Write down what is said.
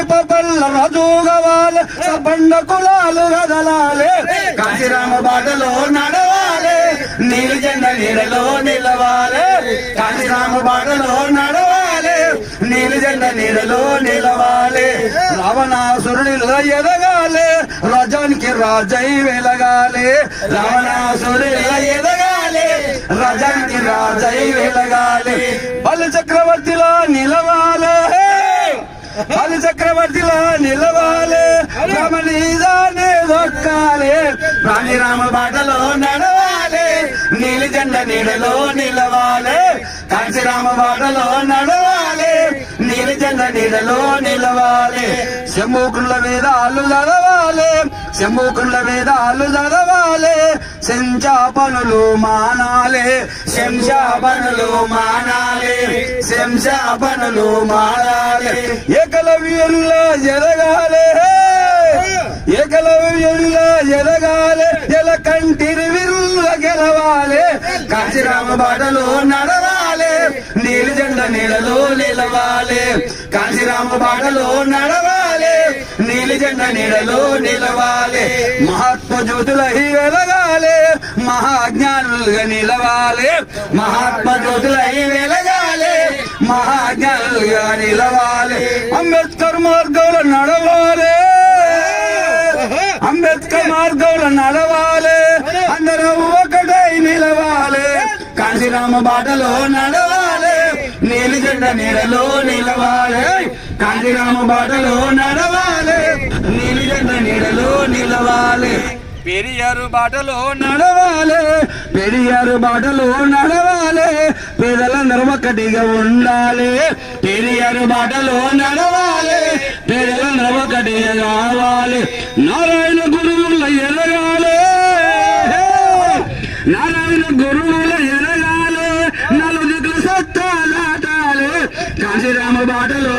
దీప పల్ల రజోగవాలి సబండ కులాలు కదలాలి కాశీరామ బాటలో నడవాలి నీలి జెండ నీడలో నిలవాలి. కాశీరామ బాటలో నడవాలి నీలి జెండ నీడలో నిలవాలి. రావణాసురుడిలో ఎదగాలి రజానికి రాజై వెలగాలి. రావణాసురుడిలో ఎదగాలి రజానికి రాజై వెలగాలి. బలి చక్రవర్తిలో నిలవాలి. చక్రవర్తిలో నిలవాలి. రమణీదానే దొక్కాలి. రామ బాటలో నడవాలి. నీలి జెండ నీడలో నిలవాలి. కాంచీరామ బాటలో నడవాలి. నీలి జెండ నీడలో నిలవాలి. శంభూకుల వేదాలు చదవాలి శంభూకుల వేదాలు చదవాలి శంచాపనులు మానాలే శంశాపనులు మానాలే శంశాపనులు మానాలే ఏకలవ్యంలో జరగాలే ఏకలవ్యుల్లా జరగాలే ఎల కంటిరి విరుల గెలవాలే. కాశీరామ బాటలో నడవాలే నీలి జెండ నీడలో నిలవాలి. కాశీరామ బాటలో నడవాలే నీలి జెండ నీడలో నిలవాలి. మహాత్మ హీ వెలగ మహాజ్ఞానులుగా నిలవాలి. మహాత్మ జ్యోతులై వెలగాలి. మహాజ్ఞానులుగా నిలవాలి. అంబేద్కర్ మార్గంలో నడవాలి. అంబేద్కర్ మార్గంలో నడవాలి. అందరూ ఒకటై నిలవాలి. కాశీరామ బాటలో నడవాలి. నీలిజెండ నీడలో నిలవాలి. కాశీరామ బాటలో నడవాలి. నీలిజండ నీడలో నిలవాలి. పెరియారు బాటలో నడవాలి పెరియారు బాటలో నడవాలి పేదలందరూ ఒక్కటిగా ఉండాలి. పెరియారు బాటలో నడవాలి పేదలందరూ ఒకటిగా కావాలి. నారాయణ గురువుల ఎదగాలి. నారాయణ గురువుల ఎదగాలి. నలుదికులు సత్తాలాటాలి కాశీరామ బాటలో